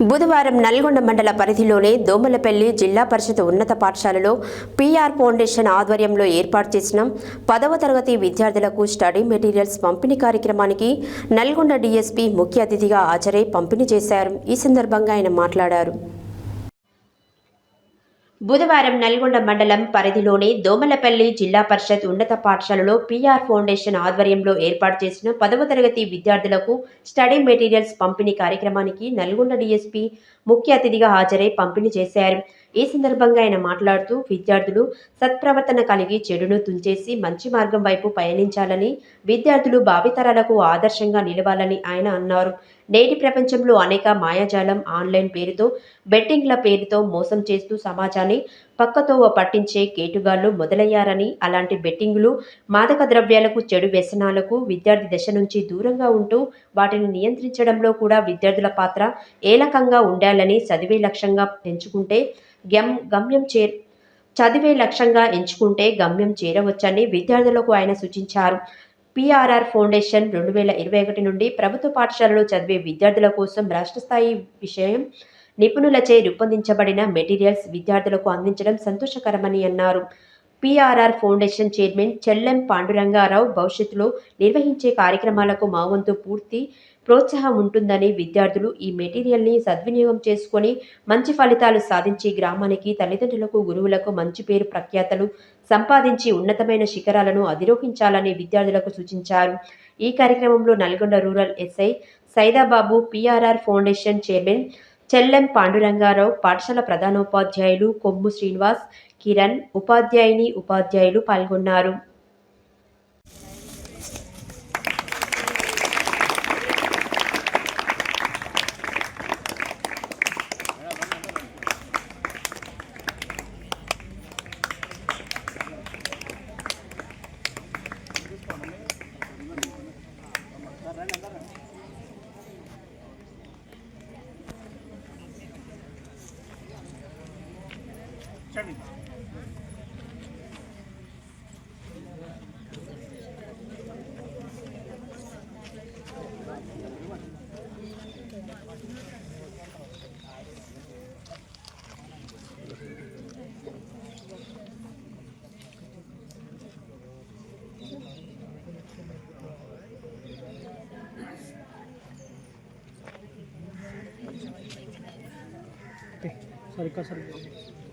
బుధవారం నల్గొండ మండల పరిధిలోని దోమలపల్లి జిల్లా పరిషత్ ఉన్నత పాఠశాలలో పీఆర్ ఫౌండేషన్ ఆధ్వర్యంలో ఏర్పాటు చేసిన పదవ తరగతి విద్యార్థులకు స్టడీ మెటీరియల్స్ పంపిణీ కార్యక్రమానికి నల్గొండ డీఎస్పీ ముఖ్య అతిథిగా హాజరై పంపిణీ చేశారు. ఈ సందర్భంగా ఆయన మాట్లాడారు. బుధవారం నల్గొండ మండలం పరిధిలోని దోమలపల్లి జిల్లా పరిషత్ ఉన్నత పాఠశాలలో పీఆర్ ఫౌండేషన్ ఆధ్వర్యంలో ఏర్పాటు చేసిన పదవ తరగతి విద్యార్థులకు స్టడీ మెటీరియల్స్ పంపిణీ కార్యక్రమానికి నల్గొండ డీఎస్పీ ముఖ్య అతిథిగా హాజరై పంపిణీ చేశారు. ఈ సందర్భంగా ఆయన మాట్లాడుతూ విద్యార్థులు సత్ప్రవర్తన కలిగి చెడును తుంచేసి మంచి మార్గం వైపు పయనించాలని విద్యార్థులు భావితరాలకు ఆదర్శంగా నిలవాలని ఆయన అన్నారు. నేటి ప్రపంచంలో అనేక మాయాజాలం ఆన్లైన్ పేరుతో బెట్టింగ్ల పేరుతో మోసం చేస్తూ సమాజాన్ని పక్కతోవ పట్టించే కేటుగాళ్ళు మొదలయ్యారని అలాంటి బెట్టింగులు మాదక ద్రవ్యాలకు చెడు వ్యసనాలకు విద్యార్థి దశ నుంచి దూరంగా ఉంటూ వాటిని నియంత్రించడంలో కూడా విద్యార్థుల పాత్ర ఏలకంగా ఉండాలని చదివే లక్ష్యంగా ఎంచుకుంటే గమ్ గమ్యం చే చదివే లక్ష్యంగా ఎంచుకుంటే గమ్యం చేరవచ్చని విద్యార్థులకు ఆయన సూచించారు. పిఆర్ఆర్ ఫౌండేషన్ రెండు వేల ఇరవై ఒకటి నుండి ప్రభుత్వ పాఠశాలలో చదివే విద్యార్థుల కోసం రాష్ట్ర స్థాయి విషయం నిపుణులచే రూపొందించబడిన మెటీరియల్స్ విద్యార్థులకు అందించడం సంతోషకరమని అన్నారు. PRR foundation chairman Chellem Pandurangarao భవిష్యత్తులో నిర్వహించే కార్యక్రమాలకు మా వంతు పూర్తి ప్రోత్సాహం ఉంటుందని విద్యార్థులు ఈ మెటీరియల్ని సద్వినియోగం చేసుకొని మంచి ఫలితాలు సాధించి గ్రామానికి తల్లిదండ్రులకు గురువులకు మంచి పేరు ప్రఖ్యాతలు సంపాదించి ఉన్నతమైన శిఖరాలను అధిరోహించాలని విద్యార్థులకు సూచించారు. ఈ కార్యక్రమంలో Nalgonda rural SI Saidababu PRR foundation chairman Chellem Pandurangarao పాఠశాల ప్రధానోపాధ్యాయులు కొమ్ము శ్రీనివాస్ కిరణ్ ఉపాధ్యాయుని ఉపాధ్యాయులు పాల్గొన్నారు. Sarika sarika.